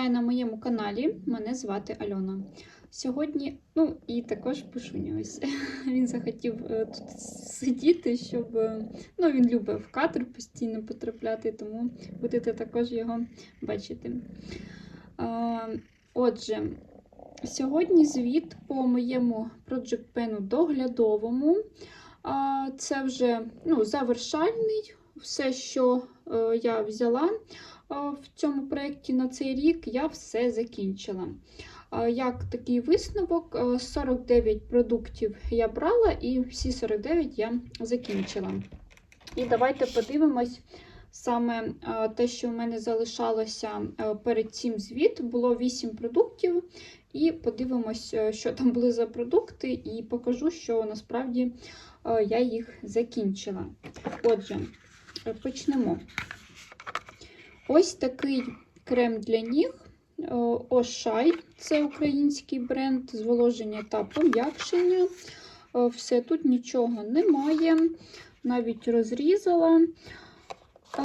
вітаю на моєму каналі. Мене звати Альона. Сьогодні, ну і також Пушуня. Ось він захотів е, тут сидіти, щоб е, ну він любить в кадр постійно потрапляти, тому будете також його бачити. Отже, сьогодні звіт по моєму Project Pen доглядовому. Це вже ну, завершальний. Все, що е, я взяла в цьому проєкті на цей рік я все закінчила. Як такий висновок, 49 продуктів я брала, і всі 49 я закінчила. І давайте подивимось саме те, що в мене залишалося перед цим звіт. Було 8 продуктів. І подивимось, що там були за продукти, і покажу, що насправді я їх закінчила. Отже, почнемо. Ось такий крем для ніг. Ошай це український бренд, зволоження та пом'якшення. Все, тут нічого немає, навіть розрізала.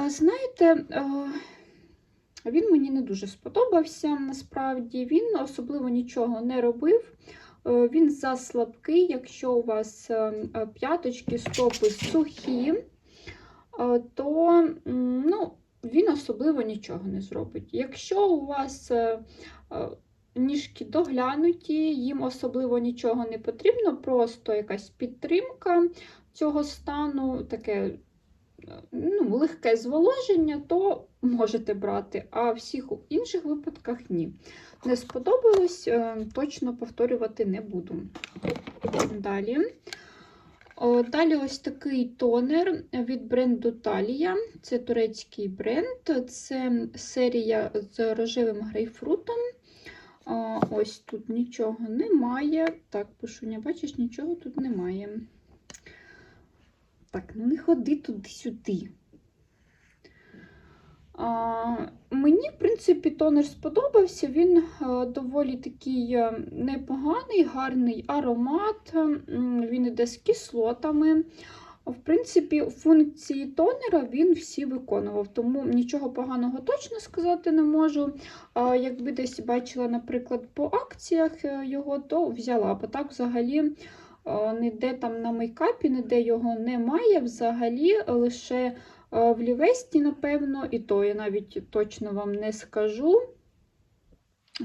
Знаєте, він мені не дуже сподобався, насправді, він особливо нічого не робив. Він заслабкий, якщо у вас п'яточки, стопи сухі, то, ну, він особливо нічого не зробить. Якщо у вас е, е, ніжки доглянуті, їм особливо нічого не потрібно, просто якась підтримка цього стану, таке ну, легке зволоження, то можете брати, а в всіх інших випадках ні. Не сподобалось, е, точно повторювати не буду. Далі. Далі ось такий тонер від бренду Талія. Це турецький бренд, це серія з рожевим грейпфрутом. Ось тут нічого немає. Так, пишу, бачиш, нічого тут немає. Так, ну не ходи туди-сюди. Мені, в принципі, тонер сподобався, він е, доволі такий е, непоганий, гарний аромат, він йде з кислотами. В принципі, функції тонера він всі виконував, тому нічого поганого точно сказати не можу. Якби десь бачила, наприклад, по акціях е, його, то взяла. Бо так взагалі ніде там на мейкапі, ніде його немає. Взагалі лише в Лівесті, напевно, і то я навіть точно вам не скажу,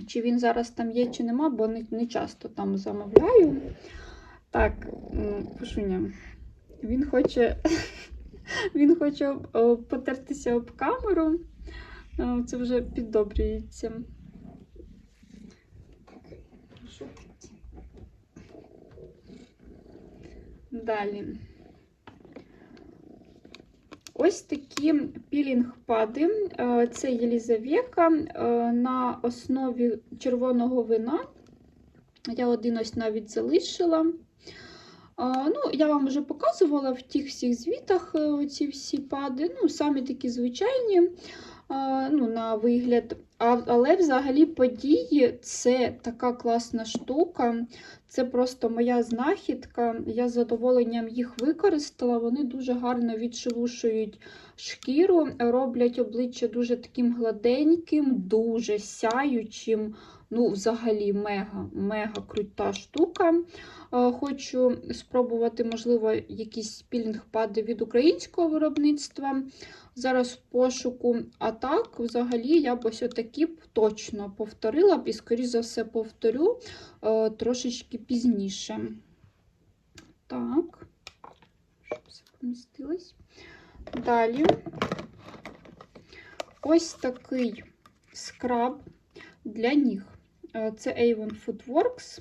чи він зараз там є, чи нема, бо не, не часто там замовляю. Так, Пушуня, він хоче він хоче потертися об камеру, це вже піддобрюється. Далі. Ось такі пілінг-пади. Е, це Єлізавєка е, на основі червоного вина. Я один ось навіть залишила. Е, ну, Я вам вже показувала в тих всіх звітах ці всі пади. ну, Самі такі звичайні ну, на вигляд. Але взагалі події це така класна штука. Це просто моя знахідка. Я з задоволенням їх використала. Вони дуже гарно відшелушують шкіру, роблять обличчя дуже таким гладеньким, дуже сяючим. Ну, взагалі, мега мега крута штука. Хочу спробувати, можливо, якісь пілінг-пади від українського виробництва. Зараз в пошуку. А так, взагалі, я б ось отакі б точно повторила б і, скоріш за все, повторю е, трошечки пізніше. Так, щоб все помістилось. Далі ось такий скраб для ніг. Е, це Avon Footworks.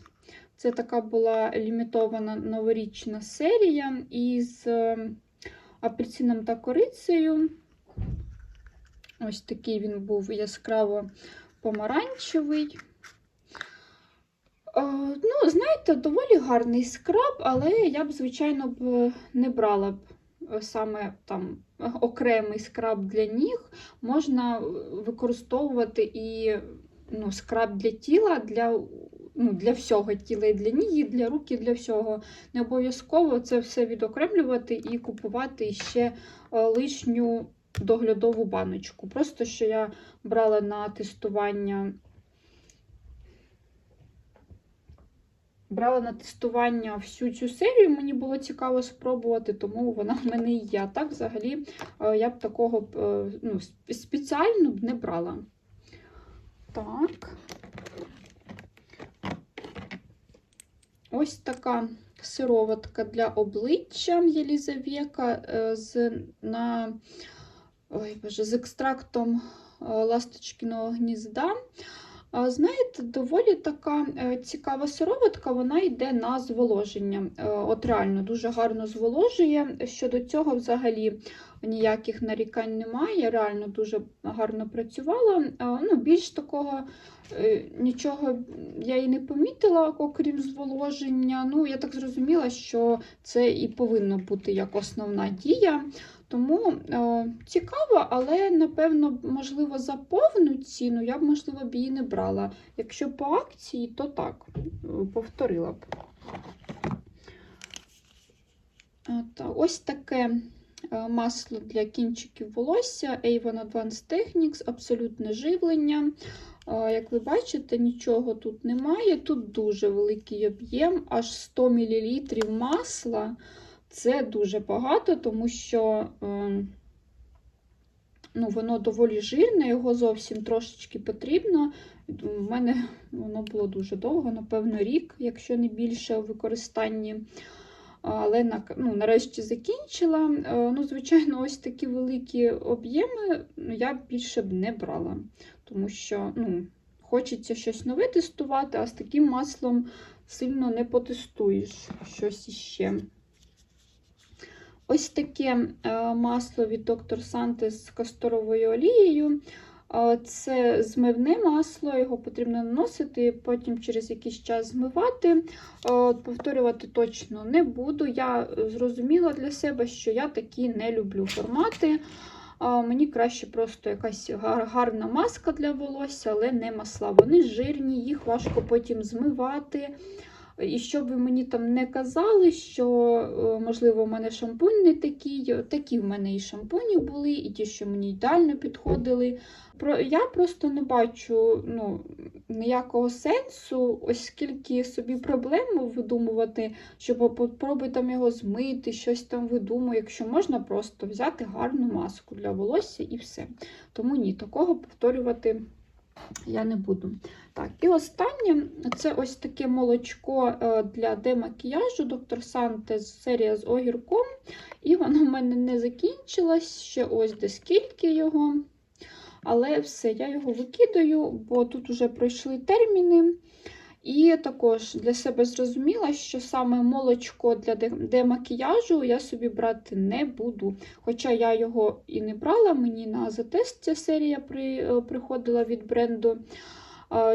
Це така була лімітована новорічна серія із е, апельсином та корицею. Ось такий він був яскраво помаранчевий. Е, ну, знаєте, доволі гарний скраб, але я б, звичайно, б не брала б саме там окремий скраб для ніг. Можна використовувати і ну, скраб для тіла, для ну, для всього тіла, і для ніг, і для рук, і для всього. Не обов'язково це все відокремлювати і купувати ще лишню доглядову баночку. Просто що я брала на тестування. Брала на тестування всю цю серію, мені було цікаво спробувати, тому вона в мене і є. Так, взагалі, е, я б такого е, ну, спеціально б не брала. Так. Ось така сироватка для обличчя Єлізавєка е, з, на, ой, боже, з екстрактом ласточкиного гнізда. Знаєте, доволі така е, цікава сироватка, вона йде на зволоження. Е, от реально дуже гарно зволожує. Щодо цього, взагалі, ніяких нарікань немає. Реально дуже гарно працювала. Ну, Більш такого е, нічого я і не помітила, окрім зволоження. Ну, Я так зрозуміла, що це і повинно бути як основна дія. Тому е, цікаво, але, напевно, можливо, за повну ціну я б, можливо, б її не брала. Якщо по акції, то так, повторила б. От, ось таке е, масло для кінчиків волосся Avon Advanced Techniques, абсолютне живлення. Е, як ви бачите, нічого тут немає. Тут дуже великий об'єм, аж 100 мл масла. Це дуже багато, тому що ем, ну, воно доволі жирне, його зовсім трошечки потрібно. У мене воно було дуже довго, напевно, рік, якщо не більше у використанні. Але ну, нарешті закінчила. Е, ну, Звичайно, ось такі великі об'єми я більше б не брала, тому що ну, хочеться щось нове тестувати, а з таким маслом сильно не потестуєш щось іще. Ось таке е, масло від доктор Санте з касторовою олією. Е, це змивне масло, його потрібно наносити, потім через якийсь час змивати. Е, повторювати точно не буду. Я зрозуміла для себе, що я такі не люблю формати. Мені краще просто якась гарна маска для волосся, але не масла. Вони жирні, їх важко потім змивати. І щоб ви мені там не казали, що, е, можливо, у мене шампунь не такий, такі в мене і шампуні були, і ті, що мені ідеально підходили. Я просто не бачу ну, ніякого сенсу, оскільки собі проблему видумувати, щоб попробуй там його змити, щось там видумую, якщо можна просто взяти гарну маску для волосся і все. Тому ні, такого повторювати я не буду. Так, І останнє це ось таке молочко е, для демакіяжу доктор Санте серія з огірком. І воно в мене не закінчилось, ще ось де скільки його. Але все, я його викидаю, бо тут вже пройшли терміни. І також для себе зрозуміла, що саме молочко для демакіяжу я собі брати не буду. Хоча я його і не брала, мені на затест ця серія е, приходила від бренду.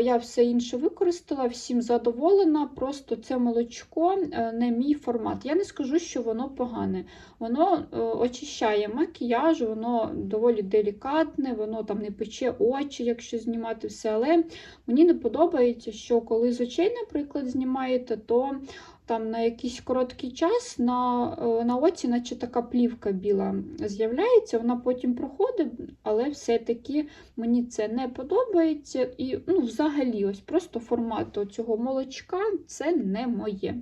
Я все інше використала, всім задоволена, просто це молочко е, не мій формат. Я не скажу, що воно погане. Воно е, очищає макіяж, воно доволі делікатне, воно там не пече очі, якщо знімати все. Але мені не подобається, що коли з очей, наприклад, знімаєте, то там на якийсь короткий час на е, на оці, наче така плівка біла з'являється, вона потім проходить, але все-таки мені це не подобається. І ну, взагалі, ось просто формат цього молочка це не моє.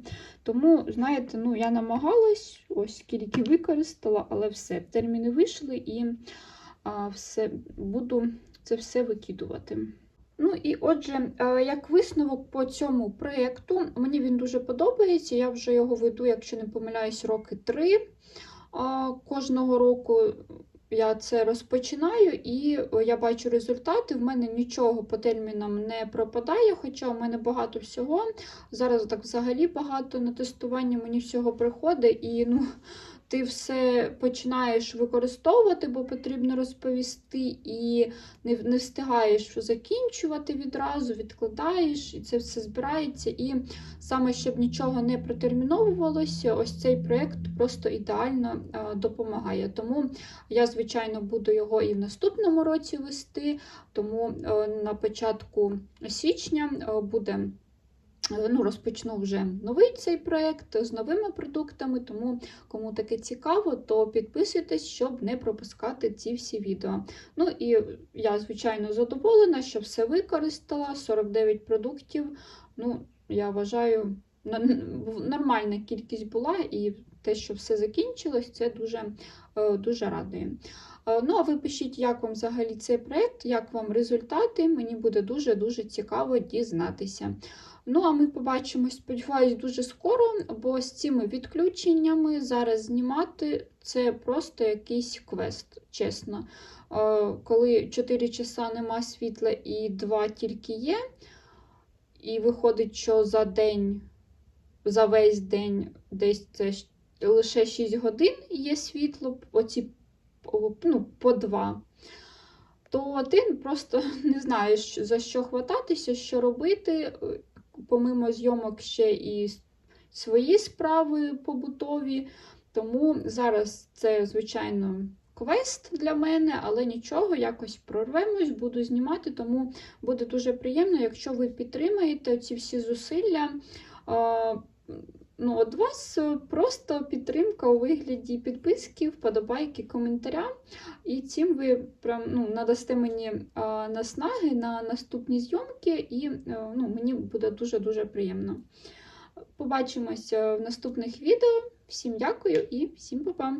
Тому, знаєте, ну, я намагалась, ось скільки використала, але все, терміни вийшли і а, все, буду це все викидувати. Ну і отже, е, як висновок по цьому проєкту, мені він дуже подобається. Я вже його веду, якщо не помиляюсь, роки три. Кожного року я це розпочинаю і я бачу результати. В мене нічого по термінам не пропадає, хоча у мене багато всього. Зараз так взагалі багато на тестування мені всього приходить. і ну, ти все починаєш використовувати, бо потрібно розповісти, і не не встигаєш закінчувати відразу, відкладаєш, і це все збирається. І саме щоб нічого не протерміновувалося, ось цей проєкт просто ідеально допомагає. Тому я, звичайно, буду його і в наступному році вести, тому е, на початку січня е, буде ну, розпочну вже новий цей проєкт з новими продуктами, тому кому таке цікаво, то підписуйтесь, щоб не пропускати ці всі відео. Ну і я, звичайно, задоволена, що все використала. 49 продуктів. Ну, я вважаю, нормальна кількість була, і те, що все закінчилось, це дуже, е, дуже радує. Е, Ну, а ви пишіть, як вам взагалі цей проєкт, як вам результати. Мені буде дуже-дуже цікаво дізнатися. Ну, а ми побачимось, сподіваюсь, дуже скоро, бо з цими відключеннями зараз знімати це просто якийсь квест, чесно. Е, Коли 4 часа нема світла і 2 тільки є, і виходить, що за день, за весь день десь це лише 6 годин є світло, оці ну, по 2 то ти просто не знаєш, за що хвататися, що робити. Помимо зйомок ще і свої справи побутові. Тому зараз це, звичайно, квест для мене, але нічого, якось прорвемось, буду знімати, тому буде дуже приємно, якщо ви підтримаєте ці всі зусилля. А, Ну, от вас е, просто підтримка у вигляді підписки, вподобайки, коментаря. І цим ви прям ну, надасте мені а, наснаги на наступні зйомки, і е, ну, мені буде дуже-дуже приємно. Побачимося в наступних відео. Всім дякую і всім па-па!